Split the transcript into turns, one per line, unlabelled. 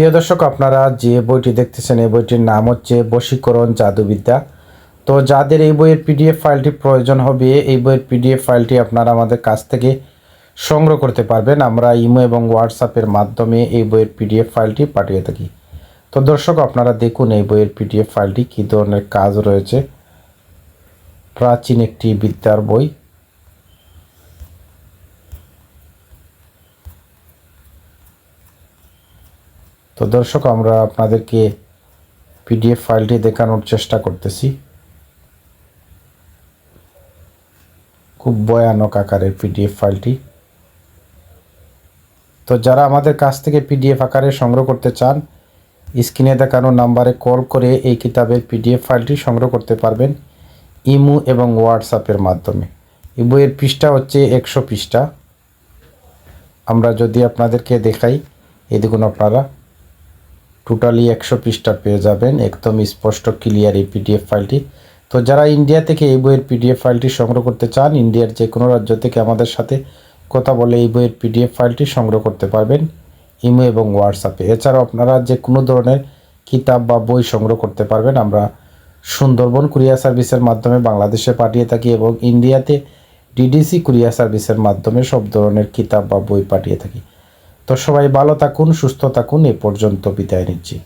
প্রিয় দর্শক, আপনারা যে বইটি দেখতেছেন, এই বইটির নাম হচ্ছে বশীকরণ জাদুবিদ্যা। তো যাদের এই বইয়ের পিডিএফ ফাইলটি প্রয়োজন হবে, এই বইয়ের পিডিএফ ফাইলটি আপনারা আমাদের কাছ থেকে সংগ্রহ করতে পারবেন। আমরা ইমো এবং হোয়াটসঅ্যাপের মাধ্যমে এই বইয়ের পিডিএফ ফাইলটি পাঠিয়ে থাকি। তো দর্শক, আপনারা দেখুন এই বইয়ের পিডিএফ ফাইলটি কী ধরনের কাজ রয়েছে। প্রাচীন একটি বিদ্যার বই। তো দর্শক, আমরা আপনাদেরকে পিডিএফ ফাইলটি দেখানোর চেষ্টা করতেছি। খুব ভয়ানক আকারের পিডিএফ ফাইলটি। তো যারা আমাদের কাছ থেকে পিডিএফ আকারে সংগ্রহ করতে চান, স্ক্রিনে দেখানো নাম্বারে কল করে এই কিতাবের পিডিএফ ফাইলটি সংগ্রহ করতে পারবেন ইমু এবং হোয়াটসঅ্যাপের মাধ্যমে। এই বইয়ের পৃষ্ঠা হচ্ছে একশো পৃষ্ঠা। আমরা যদি আপনাদেরকে দেখাই, এই দেখুন আপনারা। টোটালি একশো পৃষ্ঠা পেয়ে যাবেন। একদম স্পষ্ট ক্লিয়ার এই পিডিএফ ফাইলটি। তো যারা ইন্ডিয়া থেকে এই বইয়ের পিডিএফ ফাইলটি সংগ্রহ করতে চান ইন্ডিয়ার যে কোনো রাজ্য থেকে আমাদের সাথে কথা বলে এই বইয়ের পিডিএফ ফাইলটি সংগ্রহ করতে পারবেন ইমো এবং হোয়াটসঅ্যাপে এছাড়াও আপনারা যে কোনো ধরনের কিতাব বা বই সংগ্রহ করতে পারবেন। আমরা সুন্দরবন কুরিয়ার সার্ভিসের মাধ্যমে বাংলাদেশে পাঠিয়ে থাকি এবং ইন্ডিয়াতে ডিডিসি কুরিয়ার সার্ভিসের মাধ্যমে সব ধরনের কিতাব বা বই পাঠিয়ে থাকি। তো সবাই ভালো থাকুন সুস্থ থাকুন এ পর্যন্ত বিদায় নিচ্ছি।